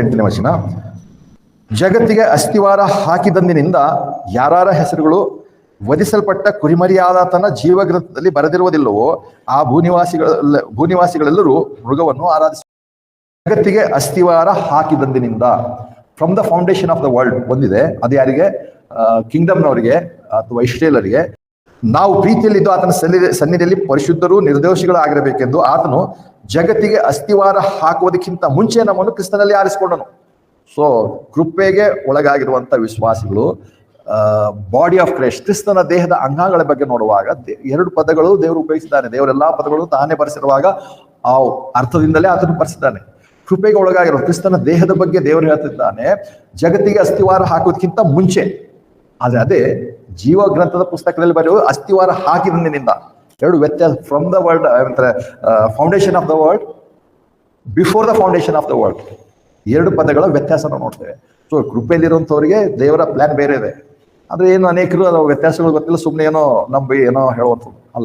ಎಂಟನೇ ವಚನ. ಜಗತ್ತಿಗೆ ಅಸ್ಥಿವಾರ ಹಾಕಿದಂದಿನಿಂದ ಯಾರಾರ ಹೆಸರುಗಳು ವಧಿಸಲ್ಪಟ್ಟ ಕುರಿಮರಿಯಾದಾತನ ಜೀವಗ್ರಂಥದಲ್ಲಿ ಬರೆದಿರುವುದಿಲ್ಲವೋ, ಆ ಭೂನಿವಾಸಿಗಳ, ಭೂನಿವಾಸಿಗಳೆಲ್ಲರೂ ಮೃಗವನ್ನು ಆರಾಧಿಸ ಜಗತ್ತಿಗೆ ಅಸ್ಥಿವಾರ ಹಾಕಿದಂದಿನಿಂದ. From the foundation of the world ಒಂದಿದೆ ಅದು ಯಾರಿಗೆ? ಕಿಂಗ್ಡಮ್ನವರಿಗೆ ಅಥವಾ ಇಸ್ರೇಲರಿಗೆ. ನಾವು ಪ್ರೀತಿಯಲ್ಲಿದ್ದು ಆತನ ಸನ್ನಿಧಿ ಸನ್ನಿಧಿಯಲ್ಲಿ ಪರಿಶುದ್ಧರು ನಿರ್ದೋಷಿಗಳಾಗಿರಬೇಕೆಂದು ಆತನು ಜಗತ್ತಿಗೆ ಅಸ್ಥಿವಾರ ಹಾಕುವುದಕ್ಕಿಂತ ಮುಂಚೆ ನಮ್ಮನ್ನು ಕ್ರಿಸ್ತನಲ್ಲಿ ಆರಿಸಿಕೊಂಡನು. ಸೊ ಕೃಪೆಗೆ ಒಳಗಾಗಿರುವಂತ ವಿಶ್ವಾಸಿಗಳು ಬಾಡಿ ಆಫ್ ಕ್ರೈಸ್ಟ್ ಕ್ರಿಸ್ತನ ದೇಹದ ಅಂಗಗಳ ಬಗ್ಗೆ ನೋಡುವಾಗ ಎರಡು ಪದಗಳು ದೇವರು ಉಪಯೋಗಿಸಿದ್ದಾನೆ. ದೇವರೆಲ್ಲಾ ಪದಗಳು ತಾನೇ ಬರೆಸಿರುವಾಗ ಆ ಅರ್ಥದಿಂದಲೇ ಆತನು ಬರೆಸಿದ್ದಾನೆ. ಕೃಪೆಗೆ ಒಳಗಾಗಿರೋ ಕ್ರಿಸ್ತನ ದೇಹದ ಬಗ್ಗೆ ದೇವರು ಹೇಳ್ತಿದ್ದಾನೆ, ಜಗತ್ತಿಗೆ ಅಸ್ಥಿವಾರ ಹಾಕೋದಕ್ಕಿಂತ ಮುಂಚೆ. ಆದ್ರೆ ಅದೇ ಜೀವ ಗ್ರಂಥದ ಪುಸ್ತಕದಲ್ಲಿ ಬರೆಯುವ ಅಸ್ಥಿವಾರ ಹಾಕಿದಂದಿನಿಂದ ಎರಡು ವ್ಯತ್ಯಾಸ from the world foundation of the world before the foundation of the world ಎರಡು ಪದಗಳ ವ್ಯತ್ಯಾಸನ ನೋಡ್ತೇವೆ. ಸೊ ಕೃಪೆಯಲ್ಲಿರುವಂಥವ್ರಿಗೆ ದೇವರ ಪ್ಲಾನ್ ಬೇರೆ ಇದೆ. ಅಂದ್ರೆ ಏನು ಅನೇಕರು ವ್ಯತ್ಯಾಸಗಳು ಗೊತ್ತಿಲ್ಲ ಸುಮ್ಮನೆ ಏನೋ ನಂಬಿ ಏನೋ ಹೇಳುವಂಥದ್ದು. ಅಲ್ಲ.